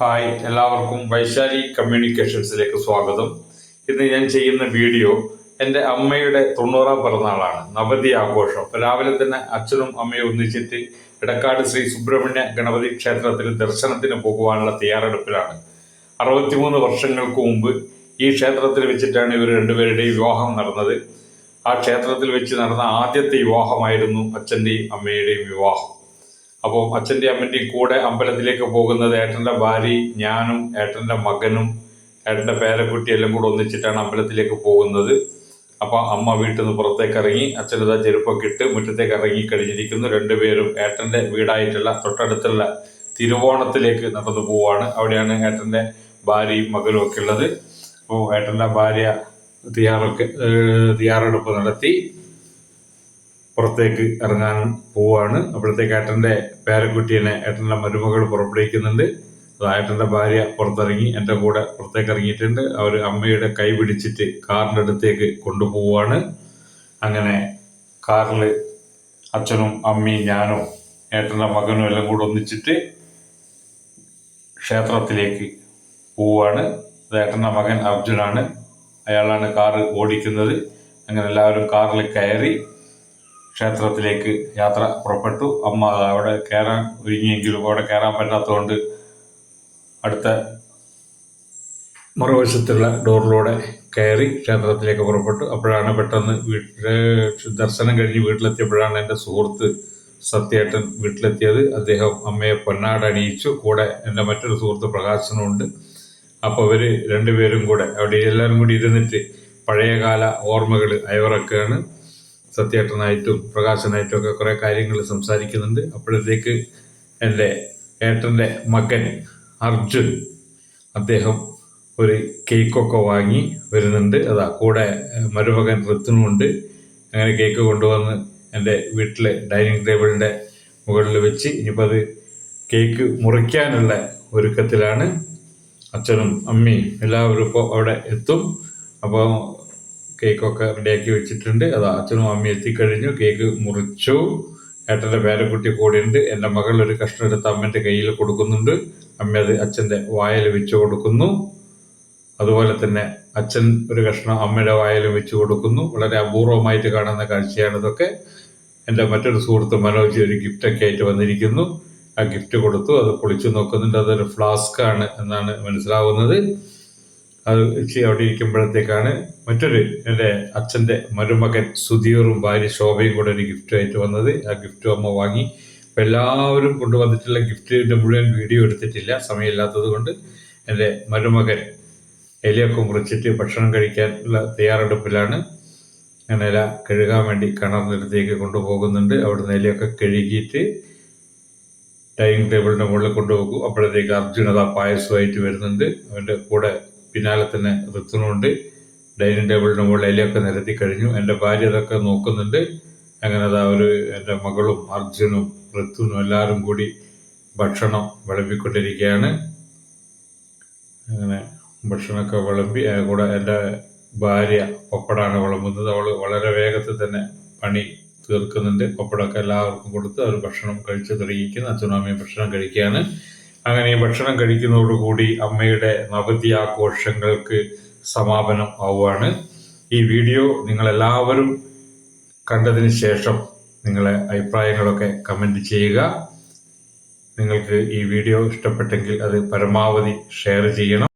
Hi എല്ലാവർക്കും വൈശാലി കമ്മ്യൂണിക്കേഷൻസിലേക്ക് സ്വാഗതം. ഇന്ന് ഞാൻ ചെയ്യുന്ന വീഡിയോ എന്റെ അമ്മയുടെ തൊണ്ണൂറാം പിറന്നാളാണ്. നവതി ആഘോഷം. രാവിലെ തന്നെ അച്ഛനും അമ്മയും ഒന്നിച്ചിട്ട് ഇടക്കാട് ശ്രീ സുബ്രഹ്മണ്യ ഗണപതി ക്ഷേത്രത്തിൽ ദർശനത്തിന് പോകുവാനുള്ള തയ്യാറെടുപ്പിലാണ്. അറുപത്തിമൂന്ന് വർഷങ്ങൾക്ക് മുമ്പ് ഈ ക്ഷേത്രത്തിൽ വെച്ചിട്ടാണ് ഇവർ രണ്ടുപേരുടെയും വിവാഹം നടന്നത്. ആ ക്ഷേത്രത്തിൽ വെച്ച് നടന്ന ആദ്യത്തെ വിവാഹമായിരുന്നു അച്ഛന്റെയും അമ്മയുടെയും വിവാഹം. അപ്പോൾ അച്ഛന്റെ അമ്മന്റെയും കൂടെ അമ്പലത്തിലേക്ക് പോകുന്നത് ഏട്ടന്റെ ഭാര്യയും ഞാനും ഏട്ടന്റെ മകനും ഏട്ടന്റെ പേരക്കുട്ടി എല്ലാം കൂടെ ഒന്നിച്ചിട്ടാണ് അമ്പലത്തിലേക്ക് പോകുന്നത്. അപ്പോൾ അമ്മ വീട്ടിൽ നിന്ന് പുറത്തേക്ക് ഇറങ്ങി അച്ഛനതാ ചെരുപ്പൊക്കെ ഇട്ട് മുറ്റത്തേക്ക് ഇറങ്ങി കഴിഞ്ഞിരിക്കുന്നു. രണ്ടുപേരും ഏട്ടന്റെ വീടായിട്ടുള്ള തൊട്ടടുത്തുള്ള തിരുവോണത്തിലേക്ക് നടന്നു പോവാണ്. അവിടെയാണ് ഏട്ടന്റെ ഭാര്യയും മകനും ഒക്കെ ഉള്ളത്. അപ്പോൾ ഏട്ടന്റെ ഭാര്യ തയ്യാറൊക്കെ തയ്യാറെടുപ്പ് നടത്തി. പുറത്തേക്ക് ഇറങ്ങാൻ പോവാണ്. അപ്പോഴത്തേക്ക് ഏട്ടന്റെ പേരക്കുട്ടീനെ ഏട്ടന്റെ മരുമകൾ പുറപ്പെടുവിക്കുന്നുണ്ട്. ഏട്ടന്റെ ഭാര്യ പുറത്തിറങ്ങി എന്റെ കൂടെ പുറത്തേക്ക് ഇറങ്ങിയിട്ടുണ്ട്. അവർ അമ്മയുടെ കൈ പിടിച്ചിട്ട് കാറിന്റെ അടുത്തേക്ക് കൊണ്ടുപോവാണ്. അങ്ങനെ കാറിൽ അച്ഛനും അമ്മയും ഞാനും ഏട്ടന്റെ മകനും എല്ലാം കൂടെ ഒന്നിച്ചിട്ട് ക്ഷേത്രത്തിലേക്ക് അത് ഏട്ടന്റെ മകൻ അർജുനാണ്. അയാളാണ് കാറ് ഓടിക്കുന്നത്. അങ്ങനെ എല്ലാവരും കാറിൽ കയറി ക്ഷേത്രത്തിലേക്ക് യാത്ര പുറപ്പെട്ടു. അമ്മ അവിടെ കയറാൻ ഒരുങ്ങിയെങ്കിലും അവിടെ കയറാൻ പറ്റാത്തതുകൊണ്ട് അടുത്ത മറുവശത്തുള്ള ഡോറിലൂടെ കയറി ക്ഷേത്രത്തിലേക്ക് പുറപ്പെട്ടു. അപ്പോഴാണ് പെട്ടെന്ന് വീട്ടിലെ ദർശനം കഴിഞ്ഞ് വീട്ടിലെത്തിയപ്പോഴാണ് എന്റെ സുഹൃത്ത് സത്യേട്ടൻ വീട്ടിലെത്തിയത്. അദ്ദേഹം അമ്മയെ പൊന്നാട് അണിയിച്ചു. കൂടെ എന്റെ മറ്റൊരു സുഹൃത്ത് പ്രകാശനുമുണ്ട് അപ്പോൾ അവർ രണ്ടുപേരും കൂടെ അവിടെ എല്ലാവരും കൂടി ഇരുന്നിട്ട് പഴയകാല ഓർമ്മകൾ അയവിറക്കുകയാണ്. സത്യേട്ടനായിട്ടും പ്രകാശനായിട്ടും ഒക്കെ കുറേ കാര്യങ്ങൾ സംസാരിക്കുന്നുണ്ട്. അപ്പോഴത്തേക്ക് എന്റെ ഏട്ടന്റെ മകൻ അർജുൻ അദ്ദേഹം ഒരു കേക്കൊക്കെ വാങ്ങി വരുന്നുണ്ട്. അതാ കൂടെ മരുമകൻ ഋത്തുനുമുണ്ട് അങ്ങനെ കേക്ക് കൊണ്ടുവന്ന് എന്റെ വീട്ടിലെ ഡൈനിങ് ടേബിളിന്റെ മുകളിൽ വെച്ച് ഇനിയിപ്പോൾ അത് കേക്ക് മുറിക്കാനുള്ള ഒരുക്കത്തിലാണ്. അച്ഛനും അമ്മയും എല്ലാവരും ഇപ്പോൾ അവിടെ എത്തും. അപ്പോൾ കേക്കൊക്കെ റെഡിയാക്കി വെച്ചിട്ടുണ്ട്. അത് അച്ഛനും അമ്മയും എത്തിക്കഴിഞ്ഞു. കേക്ക് മുറിച്ചു. ഏട്ടന്റെ പേരക്കുട്ടി കൂടിയുണ്ട്. എന്റെ മകൾ ഒരു കഷ്ണം എടുത്ത് അമ്മന്റെ കയ്യിൽ കൊടുക്കുന്നുണ്ട്. അമ്മ അത് അച്ഛന്റെ വായിൽ വെച്ച് കൊടുക്കുന്നു. അതുപോലെ തന്നെ അച്ഛൻ ഒരു കഷ്ണം അമ്മയുടെ വായിൽ വെച്ച് കൊടുക്കുന്നു. വളരെ അപൂർവമായിട്ട് കാണുന്ന കാഴ്ചയാണ് ഇതൊക്കെ. എന്റെ മറ്റൊരു സുഹൃത്ത് മനോജ് ഒരു ഗിഫ്റ്റൊക്കെ ആയിട്ട് വന്നിരിക്കുന്നു. ആ ഗിഫ്റ്റ് കൊടുത്തു. അത് പൊളിച്ചു നോക്കുന്നുണ്ട്. അതൊരു ഫ്ലാസ്ക് ആണ് എന്നാണ് മനസ്സിലാവുന്നത്. അത് അവിടെ ഇരിക്കുമ്പോഴത്തേക്കാണ് മറ്റൊരു എന്റെ അച്ഛന്റെ മരുമകൻ സുധീറും ഭാര്യ ശോഭയും കൂടെ ഒരു ഗിഫ്റ്റ് ആയിട്ട് വന്നത്. ആ ഗിഫ്റ്റ് അമ്മ വാങ്ങി. അപ്പം എല്ലാവരും കൊണ്ടുവന്നിട്ടുള്ള ഗിഫ്റ്റിന്റെ മുഴുവൻ വീഡിയോ എടുത്തിട്ടില്ല. സമയമില്ലാത്തത് കൊണ്ട് എന്റെ മരുമകൻ ഇലയൊക്കെ മുറിച്ചിട്ട് ഭക്ഷണം കഴിക്കാനുള്ള തയ്യാറെടുപ്പിലാണ്. അങ്ങനെ ഇല കഴുകാൻ വേണ്ടി കിണറിനടുത്തേക്ക് കൊണ്ടുപോകുന്നുണ്ട്. അവിടുന്ന് ഇലയൊക്കെ കഴുകിയിട്ട് ഡൈനിങ് ടേബിളിന്റെ മുകളിൽ കൊണ്ടുപോകും. അപ്പോഴത്തേക്ക് അർജുൻ അതാ പായസമായിട്ട് വരുന്നുണ്ട്. അവന്റെ കൂടെ പിന്നാലെ തന്നെ ഋത്തുനുണ്ട് ഡൈനിങ് ടേബിളിന്റെ മുകളിൽ നിരത്തി കഴിഞ്ഞു. എന്റെ ഭാര്യ അതൊക്കെ നോക്കുന്നുണ്ട്. അങ്ങനെ അതാ ഒരു എന്റെ മകളും അർജുനും ഋത്തുനും എല്ലാവരും കൂടി ഭക്ഷണം വിളമ്പിക്കൊണ്ടിരിക്കുകയാണ്. അങ്ങനെ ഭക്ഷണമൊക്കെ വിളമ്പി കൂടെ എന്റെ ഭാര്യ പപ്പടാണ് വിളമ്പുന്നത്. അവൾ വളരെ വേഗത്തിൽ തന്നെ പണി തീർക്കുന്നുണ്ട്. പപ്പടമൊക്കെ എല്ലാവർക്കും കൊടുത്ത് അവർ ഭക്ഷണം കഴിച്ച് തുടങ്ങിയിരിക്കുന്നു. അച്ഛനും അമ്മയും ഭക്ഷണം കഴിക്കുകയാണ്. അങ്ങനെ ഭക്ഷണം കഴിക്കുന്നതോടുകൂടി അമ്മയുടെ നവതി ആഘോഷങ്ങൾക്ക് സമാപനം ആവുകയാണ് ഈ വീഡിയോ നിങ്ങളെല്ലാവരും കണ്ടതിന് ശേഷം നിങ്ങളെ അഭിപ്രായങ്ങളൊക്കെ കമന്റ് ചെയ്യുക. നിങ്ങൾക്ക് ഈ വീഡിയോ ഇഷ്ടപ്പെട്ടെങ്കിൽ അത് പരമാവധി ഷെയർ ചെയ്യണം.